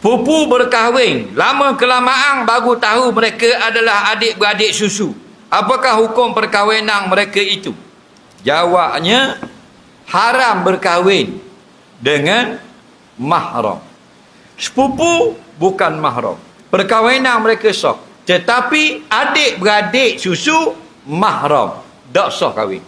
Sepupu berkahwin. Lama kelamaan baru tahu mereka adalah adik-beradik susu. Apakah hukum perkahwinan mereka itu? Jawabnya, haram berkahwin dengan mahram. Sepupu bukan mahram. Perkahwinan mereka sah. Tetapi adik-beradik susu mahram. Tak sah kahwin.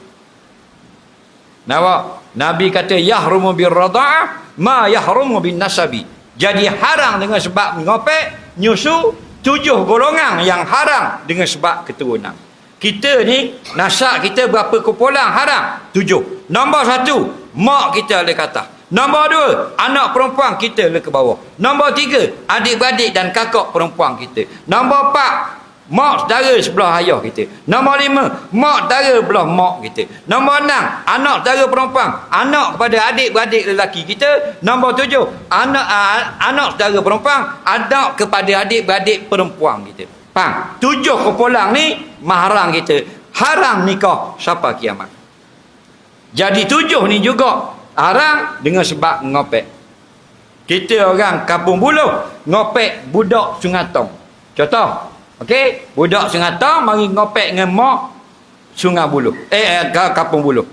Nampak? Nabi kata yahrumu bir rada'ah ma yahrumu bin nasabi. Jadi haram dengan sebab ngopek, nyusu, tujuh golongan yang haram dengan sebab keturunan. Kita ni, nasab kita berapa kumpulan haram? Tujuh. Nombor satu, mak kita ada kata. Nombor dua, anak perempuan kita le ke bawah. Nombor tiga, adik-beradik dan kakak perempuan kita. Nombor empat, mak saudara sebelah ayah kita. Nombor lima, mak saudara belah mak kita. Nombor enam, anak saudara perempuan. Anak kepada adik-beradik lelaki kita. Nombor tujuh, anak uh, anak saudara perempuan. Anak kepada adik-beradik perempuan kita. Faham? Tujuh kumpulan ni, mahram kita. Haram nikah siapa kiamat. Jadi tujuh ni juga haram dengan sebab ngopek. Kita orang kampung buluh, ngopek budak sungatong. Contoh, Okey, budak sengata mari ngopek dengan mak Sungai Buluh. Eh, eh Kampung Buluh.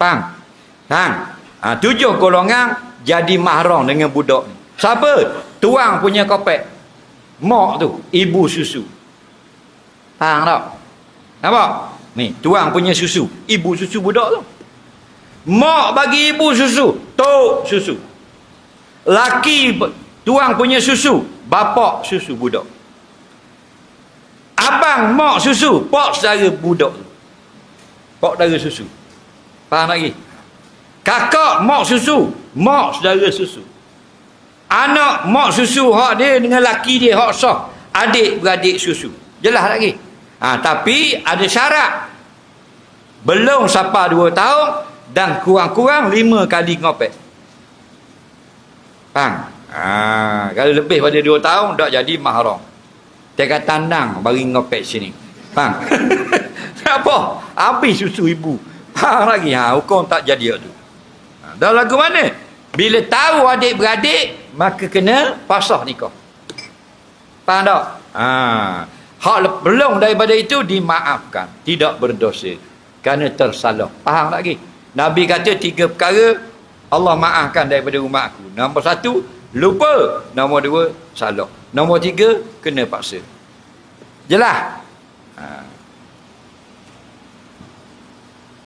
Faham? Faham? Ha, tujuh golongan jadi mahram dengan budak ni. Siapa? Tuang punya kopek. Mak tu, ibu susu. Faham tak? Nampak? Ni, tuang punya susu. Ibu susu budak tu. Mak bagi ibu susu. Tok susu. Laki tuang punya susu. Bapak susu budak. Abang mak susu, pak saudara budak tu. Pak saudara susu. Faham lagi? Kakak mak susu, mak saudara susu. Anak mak susu hak dia dengan laki dia hak sah. Adik beradik susu. Jelas lagi? Ha, tapi ada syarat. Belum sampai dua tahun dan kurang-kurang lima kali ngopek. Faham? Ha, kalau lebih pada dua tahun tak jadi mahram. Kata tandang bagi ngopek sini. Faham? Apa? Habis susu ibu. Faham lagi? Ha, hukum tak jadi tu. Ha, dah lagu mana? Bila tahu adik-beradik, maka kena pasah nikah. Faham tak? Ha. Hak belum daripada itu dimaafkan. Tidak berdosa. Kerana tersalah. Faham lagi? Nabi kata tiga perkara Allah maafkan daripada umat aku. Nombor satu, lupa. Nombor dua, salah. Nombor tiga, kena paksa. Jelas? Ha.